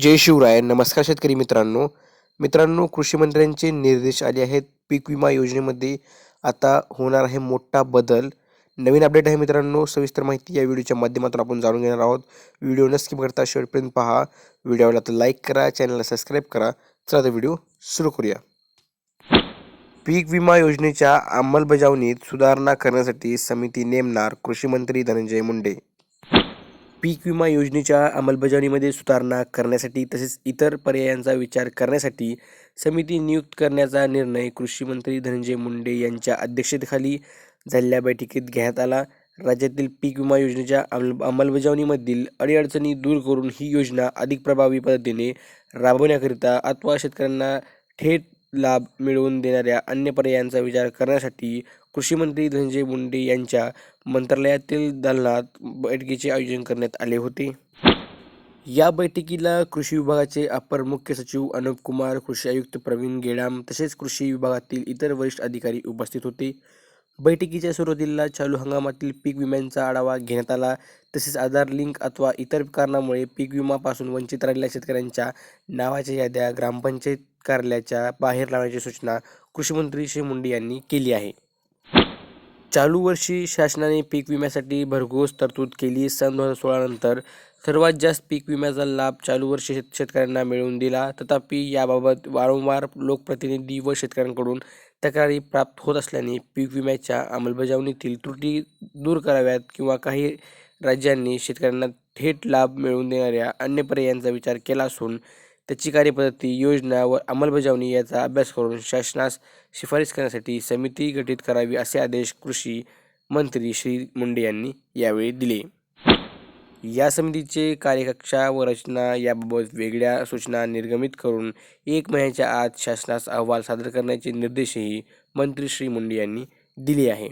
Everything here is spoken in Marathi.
जय शिवराय. नमस्कार शेतकरी मित्रांनो. मित्रांनो कृषी मंत्र्यांचे निर्देश आले आहेत. पीक विमा योजनेमध्ये आता होणार आहे मोठा बदल. नवीन अपडेट आहे मित्रांनो सविस्तर माहिती या व्हिडिओच्या माध्यमातून आपण जाणून घेणार आहोत. व्हिडिओ न स्किप करता शेवटपर्यंत पहा. व्हिडिओला तर लाईक करा चॅनलला सबस्क्राईब करा. चला तर व्हिडिओ सुरू करूया. पीक विमा योजनेच्या अंमलबजावणीत सुधारणा करण्यासाठी समिती नेमणार कृषी मंत्री धनंजय मुंडे. पीक विमा योजनेच्या अंमलबजावणीमध्ये सुधारणा करण्यासाठी तसेच इतर पर्यायांचा विचार करण्यासाठी समिती नियुक्त करण्याचा निर्णय कृषी मंत्री धनंजय मुंडे यांच्या अध्यक्षतेखाली झालेल्या बैठकीत घेण्यात आला. राज्यातील पीक विमा योजनेच्या अंमल अंमलबजावणीमधील अडीअडचणी दूर करून ही योजना अधिक प्रभावी पद्धतीने राबवण्याकरिता अथवा शेतकऱ्यांना थेट लाभ मिळवून देणाऱ्या अन्य पर्यायांचा विचार करण्यासाठी कृषी मंत्री धनंजय मुंडे यांच्या मंत्रालयातील दालनात बैठकीचे आयोजन करण्यात आले होते. या बैठकीला कृषी विभागाचे अपर मुख्य सचिव अनुप कुमार कृषी आयुक्त प्रवीण गेडाम तसेच कृषी विभागातील इतर वरिष्ठ अधिकारी उपस्थित होते. बैठकीच्या सुरुवातीला चालू हंगामातील पीक विम्यांचा आढावा घेण्यात आला. तसेच आधार लिंक अथवा इतर कारणामुळे पीक विमापासून वंचित राहिलेल्या शेतकऱ्यांच्या नावाच्या याद्या ग्रामपंचायत कार्यालयाच्या बाहेर लावण्याची सूचना कृषीमंत्री श्री मुंडे यांनी केली आहे. चालू वर्षी शासनाने पीक विम्यासाठी भरघोस तरतूद केली. सन दोन हजार सोळा नंतर सर्वात जास्त पीक विम्याचा लाभ चालू वर्षी शेत शेतकऱ्यांना मिळवून दिला. तथापि याबाबत वारंवार लोकप्रतिनिधी व शेतकऱ्यांकडून तक्रारी प्राप्त होत असल्याने पीक विम्याच्या अंमलबजावणीतील त्रुटी दूर कराव्यात किंवा काही राज्यांनी शेतकऱ्यांना थेट लाभ मिळवून देणाऱ्या अन्य पर्यायांचा विचार केला असून त्याची कार्यपद्धती योजना व अंमलबजावणी याचा अभ्यास करून शासनास शिफारस करण्यासाठी समिती गठीत करावी असे आदेश कृषी मंत्री श्री मुंडे यांनी यावेळी दिले. या समितीचे कार्यकक्षा व रचना याबाबत वेगळ्या सूचना निर्गमित करून एक महिन्याच्या आत शासनास अहवाल सादर करण्याचे निर्देशही मंत्री श्री मुंडे यांनी दिले आहे.